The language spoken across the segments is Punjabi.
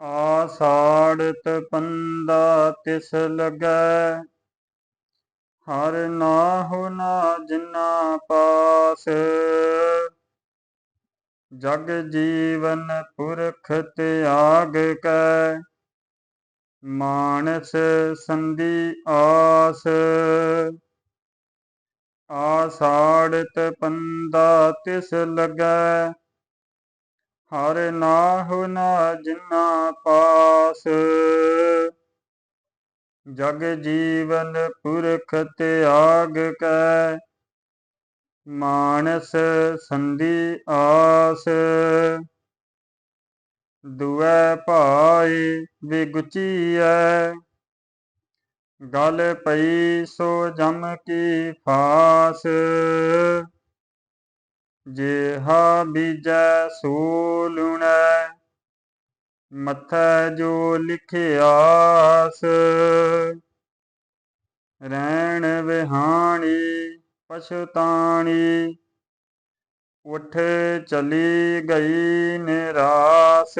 ਆਸਾੜਤ ਪੰਦਾ ਤਿਸ ਲਗੈ, ਹਰ ਨਾਹੁ ਨਾ ਜਿਨਾ ਪਾਸ। ਜਗ ਜੀਵਨ ਪੁਰਖ ਤਿਆਗ ਕੈ, ਮਾਨਸ ਸੰਧੀ ਆਸ। ਆਸਾੜਤ ਪੰਦਾ ਤਿਸ ਲਗੈ ਹਰ ਨਾਹੁ ਨਾ ਜਿਨਾ ਪਾਸ। ਜਗ ਜੀਵਨ ਪੁਰਖ ਤਿਆਗ ਕੈ, ਮਾਨਸ ਸੰਧੀ ਆਸ। ਦੁਐ ਭਾਈ ਵਿਗੁਚੀਐ, ਗਲ ਪਈ ਸੋ ਜਮ ਕੀ ਫਾਸ। ਜੇਹਾ ਬੀਜੈ ਸੋ ਲੁਣੈ ਮਥੈ ਜੋ ਲਿਖਿਆਸ ਰਹਿਣ ਵਿਹਾਣੀ, ਪਛਤਾਣੀ, ਉਠ ਚਲੀ ਗਈ ਨਿਰਾਸ।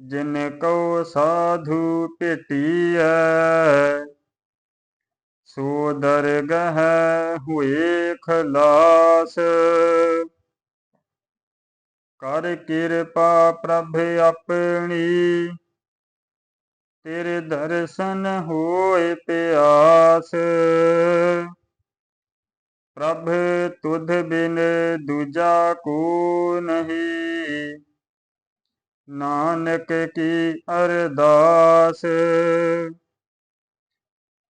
ਜਿਨ ਕੋ ਸਾਧੂ ਭੇਟੀਐ ਸੋ ਦਰਗਹ ਹੋਏ ਖਲਾਸ। ਕਰ ਕਿਰਪਾ ਪ੍ਰਭ ਆਪਣੀ, ਤੇਰੇ ਦਰਸ਼ਨ ਹੋਏ ਪਿਆਸ। ਪ੍ਰਭ ਤੁਧ ਬਿਨ ਦੂਜਾ ਕੋ ਨਹੀਂ, ਨਾਨਕ ਕੀ ਅਰਦਾਸ।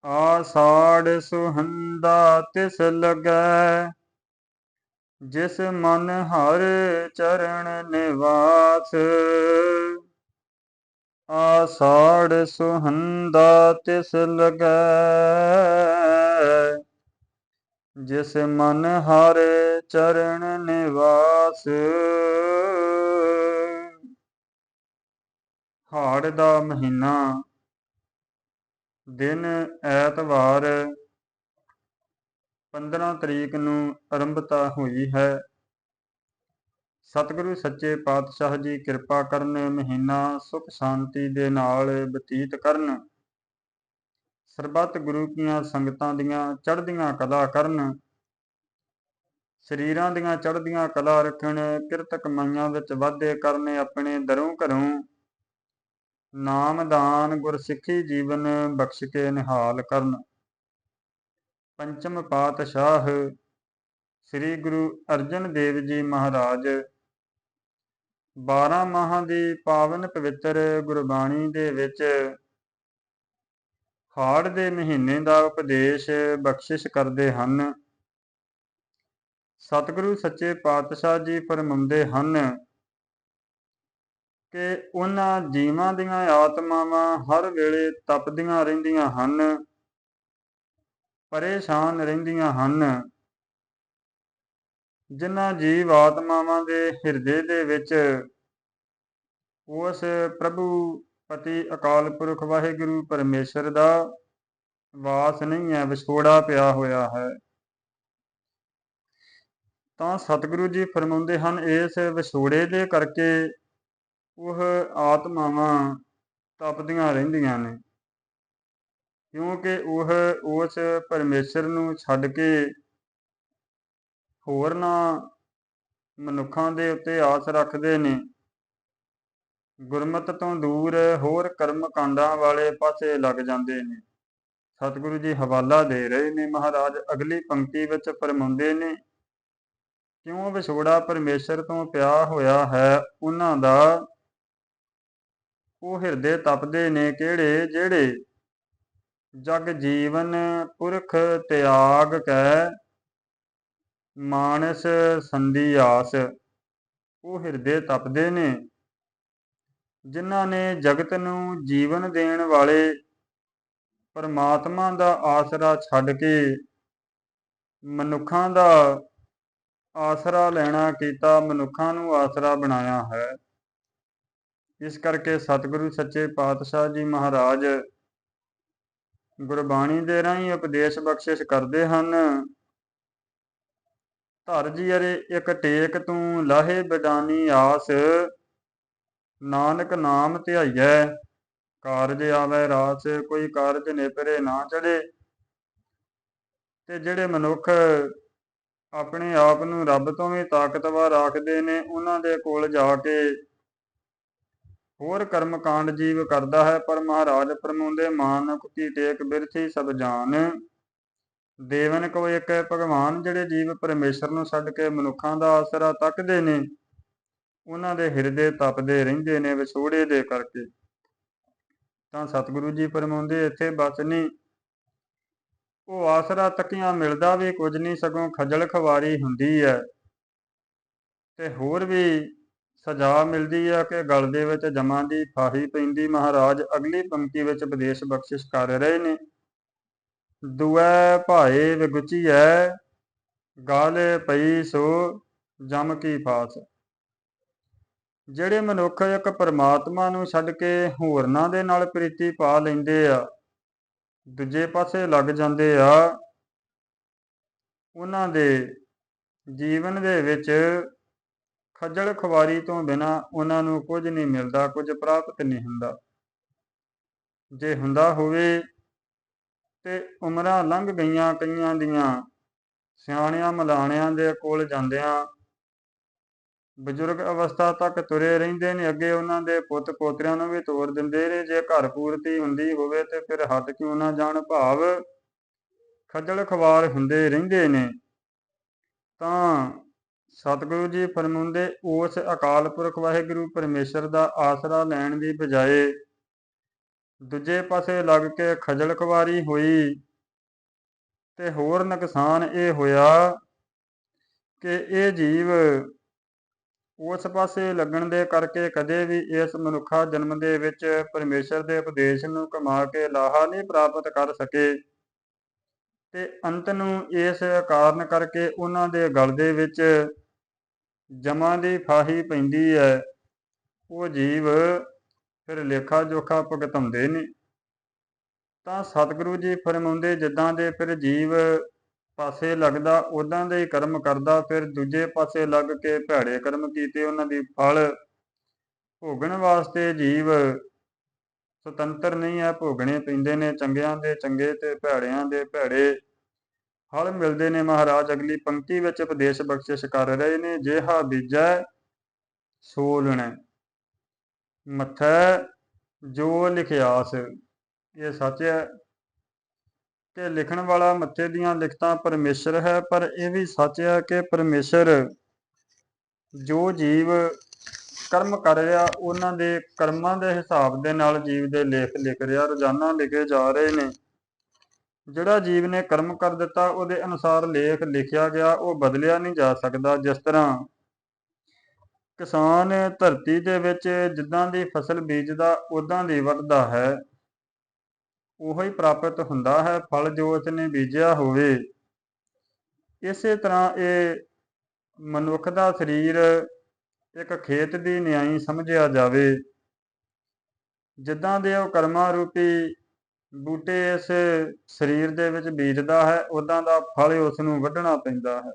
ਆਸਾੜ ਸੁਹੰਦਾ ਤਿਸ ਲਗੈ, ਜਿਸ ਮਨ ਹਰ ਚਰਨ ਨਿਵਾਸ। ਆਸਾੜ ਸੁਹੰਦਾ ਤਿਸ ਲਗੈ, ਜਿਸ ਮਨ ਹਰ ਚਰਨ ਨਿਵਾਸ। ਹਾੜ ਦਾ ਮਹੀਨਾ ਦਿਨ ਐਤਵਾਰ 15 ਤਰੀਕ ਨੂੰ ਆਰੰਭਤਾ ਹੋਈ ਹੈ। ਸਤਿਗੁਰੂ ਸੱਚੇ ਪਾਤਸ਼ਾਹ ਜੀ ਕਿਰਪਾ ਕਰਨ, ਮਹੀਨਾ ਸੁਖ ਸ਼ਾਂਤੀ ਦੇ ਨਾਲ ਬਤੀਤ ਕਰਨ। ਸਰਬੱਤ ਗੁਰੂ ਕੀਆਂ ਸੰਗਤਾਂ ਦੀਆਂ ਚੜ੍ਹਦੀਆਂ ਕਲਾ ਕਰਨ। ਸਰੀਰਾਂ ਦੀਆਂ ਚੜ੍ਹਦੀਆਂ ਕਲਾ ਰੱਖਣ ਕਿਰਤ ਕਮਾਈਆਂ ਵਿੱਚ ਵਾਧੇ ਕਰਨ ਆਪਣੇ ਦਰੋਂ ਘਰੋਂ। ਨਾਮਦਾਨ ਗੁਰਸਿੱਖੀ ਜੀਵਨ ਬਖਸ਼ ਕੇ ਨਿਹਾਲ ਕਰਨ। ਪੰਚਮ ਪਾਤਸ਼ਾਹ ਸ੍ਰੀ ਗੁਰੂ ਅਰਜਨ ਦੇਵ ਜੀ ਮਹਾਰਾਜ 12 ਮਾਹਾਂ ਦੀ ਪਾਵਨ ਪਵਿੱਤਰ ਗੁਰਬਾਣੀ ਦੇ ਵਿੱਚ ਹਾੜ ਦੇ ਮਹੀਨੇ ਦਾ ਉਪਦੇਸ਼ ਬਖਸ਼ਿਸ਼ ਕਰਦੇ ਹਨ। ਸਤਿਗੁਰੂ ਸੱਚੇ ਪਾਤਸ਼ਾਹ ਜੀ ਫਰਮਾਉਂਦੇ ਹਨ ਕਿ ਉਹਨਾਂ ਜੀਵਾਂ ਦੀਆਂ ਆਤਮਾਵਾਂ ਹਰ ਵੇਲੇ ਤਪਦੀਆਂ ਰਹਿੰਦੀਆਂ ਹਨ, ਪਰੇਸ਼ਾਨ ਰਹਿੰਦੀਆਂ ਹਨ। ਜਿਨ੍ਹਾਂ ਜੀਵ ਆਤਮਾਵਾਂ ਦੇ ਹਿਰਦੇ ਦੇ ਵਿੱਚ, ਉਸ ਪ੍ਰਭੂ ਪਤੀ ਅਕਾਲ ਪੁਰਖ ਵਾਹਿਗੁਰੂ ਪਰਮੇਸ਼ਰ ਦਾ ਵਾਸ ਨਹੀਂ ਹੈ, ਵਿਛੋੜਾ ਪਿਆ ਹੋਇਆ ਹੈ। ਤਾਂ ਸਤਿਗੁਰੂ ਜੀ ਫਰਮਾਉਂਦੇ ਹਨ, ਇਸ ਵਿਛੋੜੇ ਦੇ ਕਰਕੇ ਉਹ ਆਤਮਾਵਾਂ ਤਪਦੀਆਂ ਰਹਿੰਦੀਆਂ ਨੇ। ਕਿਉਂਕਿ ਉਹ ਉਸ ਪਰਮੇਸ਼ਰ ਨੂੰ ਛੱਡ ਕੇ ਹੋਰਨਾਂ ਮਨੁੱਖਾਂ ਦੇ ਉੱਤੇ ਆਸ ਰੱਖਦੇ ਨੇ। ਗੁਰਮਤ ਤੋਂ ਦੂਰ ਹੋਰ ਕਰਮ ਕਾਂਡਾਂ ਵਾਲੇ ਪਾਸੇ ਲੱਗ ਜਾਂਦੇ ਨੇ। ਸਤਿਗੁਰੂ ਜੀ ਹਵਾਲਾ ਦੇ ਰਹੇ ਨੇ ਮਹਾਰਾਜ, ਅਗਲੀ ਪੰਕਤੀ ਵਿੱਚ ਫਰਮਾਉਂਦੇ ਨੇ, ਕਿਉਂ ਵਿਛੋੜਾ ਪਰਮੇਸ਼ਰ ਤੋਂ ਪਿਆ ਹੋਇਆ ਹੈ? ਉਹਨਾਂ ਦਾ ਉਹ ਹਿਰਦੇ ਤਪਦੇ ਨੇ ਕਿਹੜੇ? ਜਿਹੜੇ ਜਗ ਜੀਵਨ ਪੁਰਖ ਤਿਆਗ ਕੈ, ਮਾਨਸ ਸੰਧੀ ਆਸ। ਉਹ ਹਿਰਦੇ ਤਪਦੇ ਨੇ। ਜਿਨ੍ਹਾਂ ਨੇ ਜਗਤ ਨੂੰ ਜੀਵਨ ਦੇਣ ਵਾਲੇ ਪਰਮਾਤਮਾ ਦਾ ਆਸਰਾ ਛੱਡ ਕੇ ਮਨੁੱਖਾਂ ਦਾ ਆਸਰਾ ਲੈਣਾ ਕੀਤਾ, ਮਨੁੱਖਾਂ ਨੂੰ ਆਸਰਾ ਬਣਾਇਆ ਹੈ। ਇਸ ਕਰਕੇ ਸਤਿਗੁਰੂ ਸੱਚੇ ਪਾਤਸ਼ਾਹ ਜੀ ਮਹਾਰਾਜ ਗੁਰਬਾਣੀ ਦੇ ਰਾਹੀਂ ਉਪਦੇਸ਼ ਬਖਸ਼ਿਸ਼ ਕਰਦੇ ਹਨ। ਧਰ ਜੀ ਅਰੇ ਇੱਕ ਟੇਕ ਤੂੰ, ਲਾਹੇ ਬਦਾਨੀ ਆਸ, ਨਾਨਕ ਨਾਮ ਧਿਆਈਐ, ਕਾਰਜ ਆਵੈ ਰਾਸ, ਕੋਈ ਕਾਰਜ ਨੇਪਰੇ ਨਾ ਚੜੇ ਤੇ ਜਿਹੜੇ ਮਨੁੱਖ ਆਪਣੇ ਆਪ ਨੂੰ ਰੱਬ ਤੋਂ ਵੀ ਤਾਕਤਵਰ ਆਖਦੇ ਨੇ, ਉਹਨਾਂ ਦੇ ਕੋਲ ਜਾ ਕੇ ਹੋਰ ਕਰਮ ਕਾਂਡ ਜੀਵ ਕਰਦਾ ਹੈ, ਪਰ ਮਹਾਰਾਜ ਫਰਮਾਉਂਦੇ ਮਾਨੁਖ ਕੀ ਟੇਕ ਬਿਰਥੀ ਸਭ ਜਾਨ। ਦੇਵਨ ਕੋ ਇੱਕ ਹੈ ਭਗਵਾਨ, ਜਿਹੜੇ ਜੀਵ ਪਰਮੇਸ਼ਰ ਨੂੰ ਛੱਡ ਕੇ ਮਨੁੱਖਾਂ ਦਾ ਆਸਰਾ ਤੱਕਦੇ ਨੇ, ਉਹਨਾਂ ਦੇ ਹਿਰਦੇ ਤਪਦੇ ਰਹਿੰਦੇ ਨੇ ਵਿਛੋੜੇ ਦੇ ਕਰਕੇ। ਤਾਂ ਸਤਿਗੁਰੂ ਜੀ ਪਰਮਾਉਂਦੇ ਇੱਥੇ ਬਸ ਨਹੀਂ। ਉਹ ਆਸਰਾ ਤੱਕੀਆਂ ਮਿਲਦਾ ਵੀ ਕੁਝ ਨਹੀਂ, ਸਗੋਂ ਖਜਲ ਖਵਾਰੀ ਹੁੰਦੀ ਹੈ। ਤੇ ਹੋਰ ਵੀ ਸਜ਼ਾ ਮਿਲਦੀ ਹੈ ਕਿ ਗਲ ਦੇ ਵਿੱਚ ਜਮਾਂ ਦੀ ਫਾਹੀ ਪੈਂਦੀ। ਮਹਾਰਾਜ ਅਗਲੀ ਪੰਕਤੀ ਵਿੱਚ ਵਿਦੇਸ਼ ਬਖਸ਼ਿਸ਼ ਕਰ ਰਹੇ ਨੇ। ਦੁਐ ਭਾਏ ਵਿਗੁਚੀਐ, ਗਲ ਪਈ ਸੋ ਜਮ ਕੀ ਫਾਸ। ਜਿਹੜੇ ਮਨੁੱਖ ਇੱਕ ਪਰਮਾਤਮਾ ਨੂੰ ਛੱਡ ਕੇ ਹੋਰਨਾਂ ਦੇ ਨਾਲ ਪ੍ਰੀਤੀ ਪਾ ਲੈਂਦੇ ਆ, ਦੂਜੇ ਪਾਸੇ ਲੱਗ ਜਾਂਦੇ ਆ, ਉਹਨਾਂ ਦੇ ਜੀਵਨ ਦੇ ਵਿੱਚ ਖੱਜਲ ਖਵਾਰੀ ਤੋਂ ਬਿਨਾ ਉਹਨਾਂ ਨੂੰ ਕੁਝ ਨਹੀਂ ਮਿਲਦਾ, ਕੁਝ ਪ੍ਰਾਪਤ ਨਹੀਂ ਹੁੰਦਾ। ਜੇ ਹੁੰਦਾ ਹੋਵੇ ਤੇ ਉਮਰਾਂ ਲੰਘ ਗਈਆਂ ਕਈਆਂ ਦੀਆਂ, ਸਿਆਣਿਆਂ ਮਲਾਣਿਆਂ ਦੇ ਕੋਲ ਜਾਂਦਿਆਂ। ਬਜ਼ੁਰਗ ਅਵਸਥਾ ਤੱਕ ਤੁਰੇ ਰਹਿੰਦੇ ਨੇ, ਅੱਗੇ ਉਹਨਾਂ ਦੇ ਪੁੱਤ ਪੋਤਰਿਆਂ ਨੂੰ ਵੀ ਤੋਰ ਦਿੰਦੇ ਨੇ। ਜੇ ਘਰ ਪੂਰਤੀ ਹੁੰਦੀ ਹੋਵੇ ਤੇ ਫਿਰ ਹੱਥ ਕਿਉਂ ਨਾ ਜਾਣ ਭਾਵ ਖੱਜਲ ਖਵਾਰ ਹੁੰਦੇ ਰਹਿੰਦੇ ਨੇ। ਤਾਂ ਸਤਿਗੁਰੂ ਜੀ ਫਰਮਾਉਂਦੇ, ਉਸ ਅਕਾਲ ਪੁਰਖ ਵਾਹਿਗੁਰੂ ਪਰਮੇਸ਼ਰ ਦਾ ਆਸਰਾ ਲੈਣ ਦੀ ਬਜਾਏ ਦੂਜੇ ਪਾਸੇ ਲੱਗ ਕੇ ਖਜਲ ਖਵਾਰੀ ਹੋਈ ਤੇ ਹੋਰ ਨੁਕਸਾਨ ਇਹ ਹੋਇਆ ਕਿ ਇਹ ਜੀਵ ਉਸ ਪਾਸੇ ਲੱਗਣ ਦੇ ਕਰਕੇ ਕਦੇ ਵੀ ਇਸ ਮਨੁੱਖਾ ਜਨਮ ਦੇ ਵਿੱਚ ਪਰਮੇਸ਼ਰ ਦੇ ਉਪਦੇਸ਼ ਨੂੰ ਕਮਾ ਕੇ ਲਾਹਾ ਨਹੀਂ ਪ੍ਰਾਪਤ ਕਰ ਸਕੇ ਤੇ ਅੰਤ ਨੂੰ ਇਸ ਕਾਰਨ ਕਰਕੇ ਉਹਨਾਂ ਦੇ ਗਲ ਦੇ ਵਿੱਚ ਜਮਾਂ ਦੀ ਫਾਹੀ ਪੈਂਦੀ ਹੈ। ਉਹ ਜੀਵ ਫਿਰ ਲੇਖਾ ਜੋਖਾ ਭੁਗਤਾਉਂਦੇ ਨੇ। ਤਾਂ ਸਤਿਗੁਰੂ ਜੀ ਫਰਮਾਉਂਦੇ, ਜਿੱਦਾਂ ਦੇ ਫਿਰ ਜੀਵ ਪਾਸੇ ਲੱਗਦਾ ਉਦਾਂ ਦੇ ਹੀ ਕਰਮ ਕਰਦਾ। ਫਿਰ ਦੂਜੇ ਪਾਸੇ ਲੱਗ ਕੇ ਭੈੜੇ ਕਰਮ ਕੀਤੇ, ਉਹਨਾਂ ਦੀ ਫਲ ਭੋਗਣ ਵਾਸਤੇ ਜੀਵ ਸੁਤੰਤਰ ਨਹੀਂ ਹੈ। ਭੋਗਣੇ ਪੈਂਦੇ ਨੇ ਚੰਗਿਆਂ ਦੇ ਚੰਗੇ ਤੇ ਭੈੜਿਆਂ ਦੇ ਭੈੜੇ। ਹਲ ਮਿਲਦੇ ਨੇ ਮਹਾਰਾਜ। ਅਗਲੀ ਪੰਕਤੀ ਵਿੱਚ ਉਪਦੇਸ਼ ਬਖਸ਼ਿਸ਼ ਕਰ ਰਹੇ ਨੇ, ਜਿਹਾ ਬੀਜੈ ਸੋ ਲਣੈ ਮੱਥੈ ਜੋ ਲਿਖਿਆਸ, ਇਹ ਸੱਚ ਹੈ। ਕਿ ਲਿਖਣ ਵਾਲਾ ਮੱਥੇ ਦੀਆਂ ਲਿਖਤਾਂ ਪਰਮੇਸ਼ਰ ਹੈ, ਪਰ ਇਹ ਵੀ ਸੱਚ ਹੈ ਕਿ ਪਰਮੇਸ਼ਰ ਜੋ ਜੀਵ ਕਰਮ ਕਰ ਰਿਹਾ, ਉਹਨਾਂ ਦੇ ਕਰਮਾਂ ਦੇ ਹਿਸਾਬ ਦੇ ਨਾਲ ਜੀਵ ਦੇ ਲੇਖ ਲਿਖ ਰਿਹਾ, ਰੋਜ਼ਾਨਾ ਲਿਖੇ ਜਾ ਰਹੇ ਨੇ। ਜਿਹੜਾ ਜੀਵ ਨੇ ਕਰਮ ਕਰ ਦਿੱਤਾ, ਉਹਦੇ ਅਨੁਸਾਰ ਲੇਖ ਲਿਖਿਆ ਗਿਆ, ਉਹ ਬਦਲਿਆ ਨਹੀਂ ਜਾ ਸਕਦਾ ਜਿਸ ਤਰ੍ਹਾਂ ਕਿਸਾਨ ਧਰਤੀ ਦੇ ਵਿੱਚ ਜਿੱਦਾਂ ਦੀ ਫਸਲ ਬੀਜਦਾ ਉਦਾਂ ਦੀ ਵੱਢਦਾ ਹੈ। ਉਹੋ ਹੀ ਪ੍ਰਾਪਤ ਹੁੰਦਾ ਹੈ, ਫਲ ਜੋ ਉਸਨੇ ਬੀਜਿਆ ਹੋਵੇ। ਇਸੇ ਤਰ੍ਹਾਂ ਇਹ ਮਨੁੱਖ ਦਾ ਸਰੀਰ ਇੱਕ ਖੇਤ ਦੀ ਨਿਆਈ ਸਮਝਿਆ ਜਾਵੇ। ਜਿੱਦਾਂ ਦੇ ਉਹ ਕਰਮਾਂ ਰੂਪੀ ਬੂਟੇ ਇਸ ਸਰੀਰ ਦੇ ਵਿੱਚ ਬੀਜਦਾ ਹੈ ਉਦਾਂ ਦਾ ਫਲ ਉਸ ਨੂੰ ਵੱਢਣਾ ਪੈਂਦਾ ਹੈ।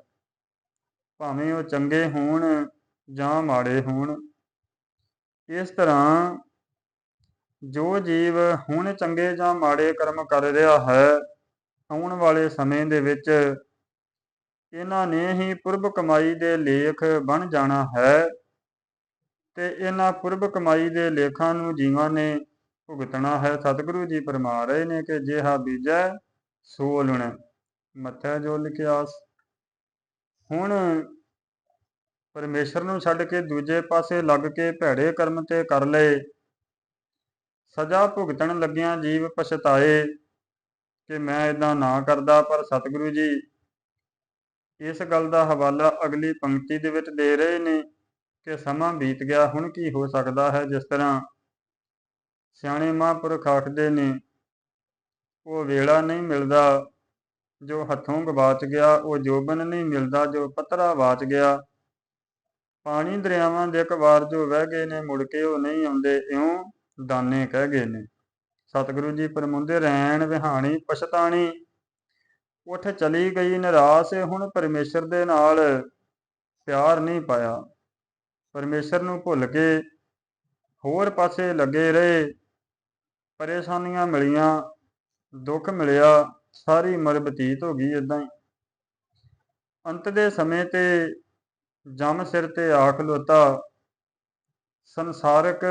ਭਾਵੇਂ ਉਹ ਚੰਗੇ ਹੋਣ ਜਾਂ ਮਾੜੇ ਹੋਣ। ਇਸ ਤਰ੍ਹਾਂ ਜੋ ਜੀਵ ਹੁਣ ਚੰਗੇ ਜਾਂ ਮਾੜੇ ਕਰਮ ਕਰ ਰਿਹਾ ਹੈ, ਆਉਣ ਵਾਲੇ ਸਮੇਂ ਦੇ ਵਿੱਚ ਇਹਨਾਂ ਨੇ ਹੀ ਪੁਰਬ ਕਮਾਈ ਦੇ ਲੇਖ ਬਣ ਜਾਣਾ ਹੈ ਤੇ ਇਹਨਾਂ ਪੁਰਬ ਕਮਾਈ ਦੇ ਲੇਖਾਂ ਨੂੰ ਜੀਵਾਂ ਨੇ ਭੁਗਤਣਾ ਹੈ ਸਤਿਗੁਰੂ ਜੀ ਫਰਮਾ ਰਹੇ ਨੇ ਕਿ ਜਿਹਾ ਬੀਜੈ, ਸੋ ਲੁਣ। ਮੱਥਾ ਜੋ ਲਿਖਿਆਸ ਹੁਣ ਪਰਮੇਸ਼ਰ ਨੂੰ ਛੱਡ ਕੇ ਦੂਜੇ ਪਾਸੇ ਲੱਗ ਕੇ ਭੈੜੇ ਕਰਮ ਤੇ ਕਰ ਲਏ। ਸਜ਼ਾ ਭੁਗਤਣ ਲੱਗਿਆਂ ਜੀਵ ਪਛਤਾਏ ਕਿ ਮੈਂ ਇਦਾਂ ਨਾ ਕਰਦਾ, ਪਰ ਸਤਿਗੁਰੂ ਜੀ ਇਸ ਗੱਲ ਦਾ ਹਵਾਲਾ ਅਗਲੀ ਪੰਕਤੀ ਦੇ ਵਿੱਚ ਦੇ ਰਹੇ ਨੇ ਕਿ ਸਮਾਂ ਬੀਤ ਗਿਆ, ਹੁਣ ਕੀ ਹੋ ਸਕਦਾ ਹੈ? ਜਿਸ ਤਰ੍ਹਾਂ ਸਿਆਣੇ ਮਹਾਂਪੁਰਖ ਆਖਦੇ ਨੇ, ਉਹ ਵੇਲਾ ਨਹੀਂ ਮਿਲਦਾ ਜੋ ਹੱਥੋਂ ਗਵਾਚ ਗਿਆ, ਉਹ ਜੋਬਨ ਨਹੀਂ ਮਿਲਦਾ ਜੋ ਪਤਰਾ ਵਾਚ ਗਿਆ। ਪਾਣੀ ਦਰਿਆਵਾਂ ਦੇ ਇੱਕ ਵਾਰ ਜੋ ਵਹਿ ਗਏ ਨੇ, ਮੁੜ ਕੇ ਉਹ ਨਹੀਂ ਆਉਂਦੇ, ਇਉਂ ਦਾਨੇ ਕਹਿ ਗਏ ਨੇ। ਸਤਿਗੁਰੂ ਜੀ ਪਰਮੁੰਦੇ ਰਹਿਣ ਵਿਹਾਣੀ ਪਛਤਾਣੀ, ਉੱਠ ਚਲੀ ਗਈ ਨਿਰਾਸ਼, ਹੁਣ ਪਰਮੇਸ਼ਰ ਦੇ ਨਾਲ ਪਿਆਰ ਨਹੀਂ ਪਾਇਆ। ਪਰਮੇਸ਼ਰ ਨੂੰ ਭੁੱਲ ਕੇ ਹੋਰ ਪਾਸੇ ਲੱਗੇ ਰਹੇ। ਪਰੇਸ਼ਾਨੀਆਂ ਮਿਲੀਆਂ, ਦੁੱਖ ਮਿਲਿਆ, ਸਾਰੀ ਉਮਰ ਬਤੀਤ ਹੋ ਗਈ ਇਦਾਂ ਹੀ। ਅੰਤ ਦੇ ਸਮੇਂ ਤੇ ਜਮ ਸਿਰ ਤੇ ਆ ਖਲੋਤਾ ਸੰਸਾਰਕ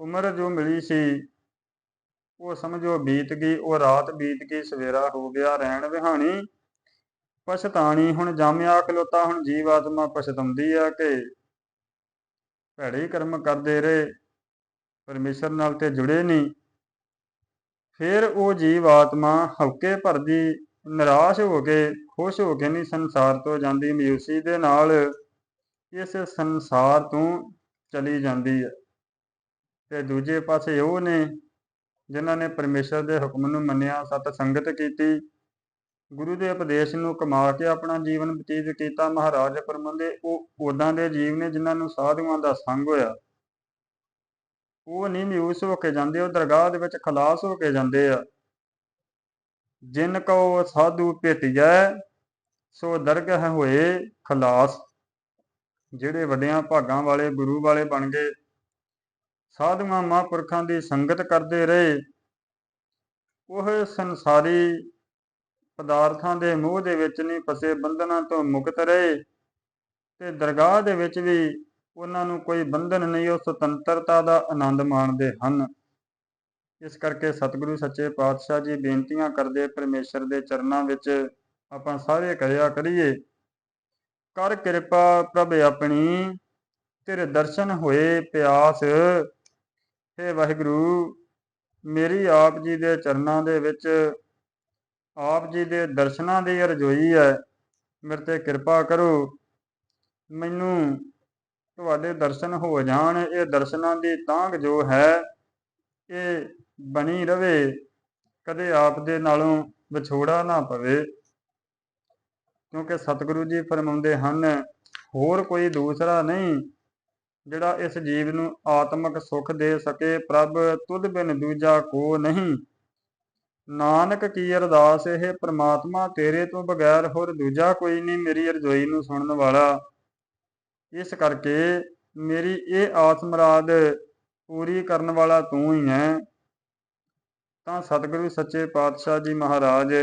ਉਮਰ ਜੋ ਮਿਲੀ ਸੀ, ਉਹ ਸਮਝੋ ਬੀਤ ਗਈ, ਉਹ ਰਾਤ ਬੀਤ ਗਈ, ਸਵੇਰਾ ਹੋ ਗਿਆ, ਰਹਿਣ ਵਿਹਾਣੀ, ਪਛਤਾਣੀ, ਹੁਣ ਜਾਮਿਆ ਖਲੋਤਾ ਹੁਣ ਜੀਵ ਆਤਮਾ ਪਛਤਾਉਂਦੀ ਆ ਕਿ ਭੈੜੇ ਕਰਮ ਕਰਦੇ ਰਹੇ। ਪਰਮੇਸ਼ਰ ਨਾਲ ਤੇ ਜੁੜੇ ਨਹੀਂ। ਫਿਰ ਉਹ ਜੀਵ ਆਤਮਾ ਹਲਕੇ ਭਰਦੀ, ਨਿਰਾਸ਼ ਹੋ ਕੇ, ਖੁਸ਼ ਹੋ ਕੇ ਨਹੀਂ ਸੰਸਾਰ ਤੋਂ ਜਾਂਦੀ। ਮਯੂਸੀ ਦੇ ਨਾਲ ਇਸ ਸੰਸਾਰ ਤੋਂ ਚਲੀ ਜਾਂਦੀ ਹੈ। ਤੇ ਦੂਜੇ ਪਾਸੇ ਉਹ ਨੇ ਜਿਨ੍ਹਾਂ ਨੇ ਪਰਮੇਸ਼ਰ ਦੇ ਹੁਕਮ ਨੂੰ ਮੰਨਿਆ, ਸਤ ਸੰਗਤ ਕੀਤੀ। ਗੁਰੂ ਦੇ ਉਪਦੇਸ਼ ਨੂੰ ਕਮਾ ਕੇ ਆਪਣਾ ਜੀਵਨ ਬਤੀਤ ਕੀਤਾ। ਮਹਾਰਾਜ ਪਰਮੰਦੇ ਉਹ ਉਦਾਂ ਦੇ ਜੀਵ ਨੇ ਜਿਨ੍ਹਾਂ ਨੂੰ ਸਾਧੂਆਂ ਦਾ ਸੰਗ ਹੋਇਆ। ਉਹ ਨਹੀਂ ਮਿਊਸ ਹੋ ਕੇ ਜਾਂਦੇ, ਉਹ ਦਰਗਾਹ ਦੇ ਵਿੱਚ ਖਲਾਸ ਹੋ ਕੇ ਜਾਂਦੇ ਆ। ਜਿਨ ਕੋ ਸਾਧੂ ਭੇਟਿਐ, ਸੋ ਦਰਗਹ ਹੋਏ ਖਲਾਸ। ਜਿਹੜੇ ਵੱਡਿਆਂ ਭਾਗਾਂ ਵਾਲੇ ਗੁਰੂ ਵਾਲੇ ਬਣ ਗਏ। ਸਾਧੂਆਂ ਮਹਾਂਪੁਰਖਾਂ ਦੀ ਸੰਗਤ ਕਰਦੇ ਰਹੇ। ਉਹ ਸੰਸਾਰੀ ਪਦਾਰਥਾਂ ਦੇ ਮੋਹ ਦੇ ਵਿੱਚ ਨਹੀਂ ਫਸੇ, ਬੰਧਨਾਂ ਤੋਂ ਮੁਕਤ ਰਹੇ। ਤੇ ਦਰਗਾਹ ਦੇ ਵਿੱਚ ਵੀ ਉਹਨਾਂ ਨੂੰ ਕੋਈ ਬੰਧਨ ਨਹੀਂ, ਉਹ ਸੁਤੰਤਰਤਾ ਦਾ ਆਨੰਦ ਮਾਣਦੇ ਹਨ। ਇਸ ਕਰਕੇ ਸਤਿਗੁਰੂ ਸੱਚੇ ਪਾਤਸ਼ਾਹ ਜੀ ਬੇਨਤੀਆਂ ਕਰਦੇ, ਪਰਮੇਸ਼ਰ ਦੇ ਚਰਨਾਂ ਵਿੱਚ ਆਪਾਂ ਸਾਰੇ ਕਰਿਆ ਕਰੀਏ। ਕਰ ਕਿਰਪਾ ਪ੍ਰਭ ਆਪਣੀ ਤੇਰੇ ਦਰਸ਼ਨ ਹੋਏ ਪਿਆਸ। ਹੈ ਵਾਹਿਗੁਰੂ, ਮੇਰੀ ਆਪ ਜੀ ਦੇ ਚਰਨਾਂ ਦੇ ਵਿੱਚ ਆਪ ਜੀ ਦੇ ਦਰਸ਼ਨਾਂ ਦੀ ਰਜੋਈ ਹੈ। ਮੇਰੇ ਤੇ ਕਿਰਪਾ ਕਰੋ। ਮੈਨੂੰ ਤੁਹਾਡੇ ਦਰਸ਼ਨ ਹੋ ਜਾਣ, ਇਹ ਦਰਸ਼ਨਾਂ ਦੀ ਤਾਂਗ ਜੋ ਹੈ, ਇਹ ਬਣੀ ਰਵੇ। ਕਦੇ ਆਪ ਦੇ ਨਾਲੋਂ ਵਿਛੋੜਾ ਨਾ ਪਵੇ। ਕਿਉਂਕਿ ਸਤਿਗੁਰੂ ਜੀ ਫਰਮਾਉਂਦੇ ਹਨ, ਹੋਰ ਕੋਈ ਦੂਸਰਾ ਨਹੀਂ, ਜਿਹੜਾ ਇਸ ਜੀਵ ਨੂੰ ਆਤਮਿਕ ਸੁਖ ਦੇ ਸਕੇ, ਪ੍ਰਭ ਤੁਧ ਬਿਨ ਦੂਜਾ ਕੋ ਨਹੀਂ। ਨਾਨਕ ਕੀ ਅਰਦਾਸ, ਇਹ ਪ੍ਰਮਾਤਮਾ ਤੇਰੇ ਤੋਂ ਬਗੈਰ ਹੋਰ ਦੂਜਾ ਕੋਈ ਨਹੀਂ, ਮੇਰੀ ਅਰਜ਼ੋਈ ਨੂੰ ਸੁਣਨ ਵਾਲਾ। ਇਸ ਕਰਕੇ ਮੇਰੀ ਇਹ ਆਸ ਮੁਰਾਦ ਪੂਰੀ ਕਰਨ ਵਾਲਾ ਤੂੰ ਹੀ ਹੈ। ਤਾਂ ਸਤਿਗੁਰੂ ਸੱਚੇ ਪਾਤਸ਼ਾਹ ਜੀ ਮਹਾਰਾਜ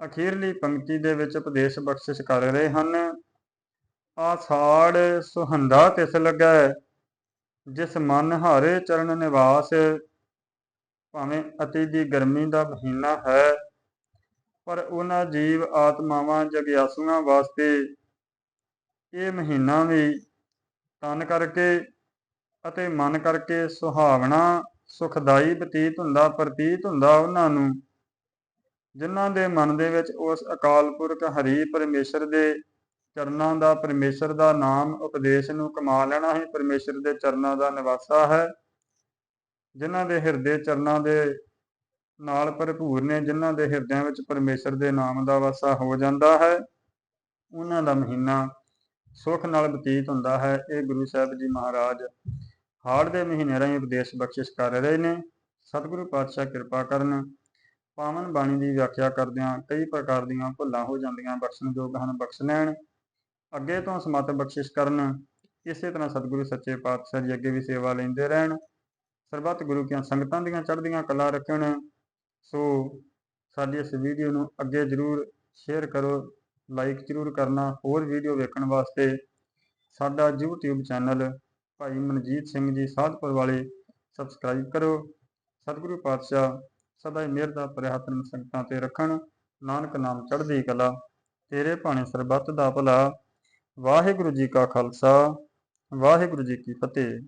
ਅਖੀਰਲੀ ਪੰਕਤੀ ਦੇ ਵਿੱਚ ਉਪਦੇਸ਼ ਬਖਸ਼ਿਸ਼ ਕਰ ਰਹੇ ਹਨ। ਆਸਾੜ ਸੁਹੰਦਾ ਤਿਸ ਲੱਗੈ, ਜਿਸ ਮਨ ਹਾਰੇ ਚਰਨ ਨਿਵਾਸ, ਭਾਵੇਂ ਅਤੀ ਦੀ ਗਰਮੀ ਦਾ ਮਹੀਨਾ ਹੈ, ਪਰ ਉਹਨਾਂ ਜੀਵ ਆਤਮਾਵਾਂ ਜਗਿਆਸੂਆਂ ਵਾਸਤੇ ਇਹ ਮਹੀਨਾ ਵੀ ਤਨ ਕਰਕੇ ਅਤੇ ਮਨ ਕਰਕੇ ਸੁਹਾਵਣਾ, ਸੁਖਦਾਈ ਬਤੀਤ ਹੁੰਦਾ, ਪ੍ਰਤੀਤ ਹੁੰਦਾ ਉਹਨਾਂ ਨੂੰ, ਜਿਨ੍ਹਾਂ ਦੇ ਮਨ ਦੇ ਵਿੱਚ ਉਸ ਅਕਾਲ ਪੁਰਖ ਹਰੀ ਪਰਮੇਸ਼ਰ ਦੇ ਚਰਨਾਂ ਦਾ, ਪਰਮੇਸ਼ਰ ਦਾ ਨਾਮ ਉਪਦੇਸ਼ ਨੂੰ ਕਮਾ ਲੈਣਾ ਹੀ ਪਰਮੇਸ਼ਰ ਦੇ ਚਰਨਾਂ ਦਾ ਨਿਵਾਸਾ ਹੈ। ਜਿਨ੍ਹਾਂ ਦੇ ਹਿਰਦੇ ਚਰਨਾਂ ਦੇ ਨਾਲ ਭਰਪੂਰ ਨੇ, ਜਿਨ੍ਹਾਂ ਦੇ ਹਿਰਦਿਆਂ ਵਿੱਚ ਪਰਮੇਸ਼ਰ ਦੇ ਨਾਮ ਦਾ ਵਾਸਾ ਹੋ ਜਾਂਦਾ ਹੈ, ਉਹਨਾਂ ਦਾ ਮਹੀਨਾ ਸੁਖ ਨਾਲ ਬਤੀਤ ਹੁੰਦਾ ਹੈ। ਇਹ ਗੁਰੂ ਸਾਹਿਬ ਜੀ ਮਹਾਰਾਜ ਹਾੜ ਦੇ ਮਹੀਨੇ ਰਾਹੀਂ ਉਪਦੇਸ਼ ਬਖਸ਼ਿਸ਼ ਕਰ ਰਹੇ ਨੇ। ਸਤਿਗੁਰੂ ਪਾਤਸ਼ਾਹ ਕਿਰਪਾ ਕਰਨ। ਪਾਵਨ ਬਾਣੀ ਦੀ ਵਿਆਖਿਆ ਕਰਦਿਆਂ ਕਈ ਪ੍ਰਕਾਰ ਦੀਆਂ ਭੁੱਲਾਂ ਹੋ ਜਾਂਦੀਆਂ ਬਖਸ਼ਣਯੋਗ ਹਨ, ਬਖਸ਼ ਲੈਣ। ਅੱਗੇ ਤੋਂ ਸਮਤ ਬਖਸ਼ਿਸ਼ ਕਰਨ। ਇਸੇ ਤਰ੍ਹਾਂ ਸਤਿਗੁਰੂ ਸੱਚੇ ਪਾਤਸ਼ਾਹ ਜੀ ਅੱਗੇ ਵੀ ਸੇਵਾ ਲੈਂਦੇ ਰਹਿਣ। ਸਰਬੱਤ ਗੁਰੂ ਕੀਆਂ ਸੰਗਤਾਂ ਦੀਆਂ ਚੜ੍ਹਦੀਆਂ ਕਲਾ ਰੱਖਣ। ਸੋ ਸਾਡੀ ਇਸ ਵੀਡੀਓ ਨੂੰ ਅੱਗੇ ਜਰੂਰ ਸ਼ੇਅਰ ਕਰੋ। ਲਾਈਕ ਜਰੂਰ ਕਰਨਾ, ਹੋਰ ਵੀਡੀਓ ਵੇਖਣ ਵਾਸਤੇ ਸਾਡਾ YouTube ਚੈਨਲ ਭਾਈ ਮਨਜੀਤ ਸਿੰਘ ਜੀ ਸਾਧਪੁਰ ਵਾਲੇ ਸਬਸਕ੍ਰਾਈਬ ਕਰੋ। ਸਤਿਗੁਰੂ ਪਾਤਸ਼ਾਹ ਸਦਾ ਹੀ ਮਿਹਰ ਦਾ ਪਰਿਹਾਤਨ ਸੰਗਤਾਂ ਤੇ ਰੱਖਣ। ਨਾਨਕ ਨਾਮ ਚੜ੍ਹਦੀ ਕਲਾ, ਤੇਰੇ ਭਾਣੇ ਸਰਬੱਤ ਦਾ ਭਲਾ। ਵਾਹਿਗੁਰੂ ਜੀ ਕਾ ਖਾਲਸਾ, ਵਾਹਿਗੁਰੂ ਜੀ ਕੀ ਫਤਿਹ।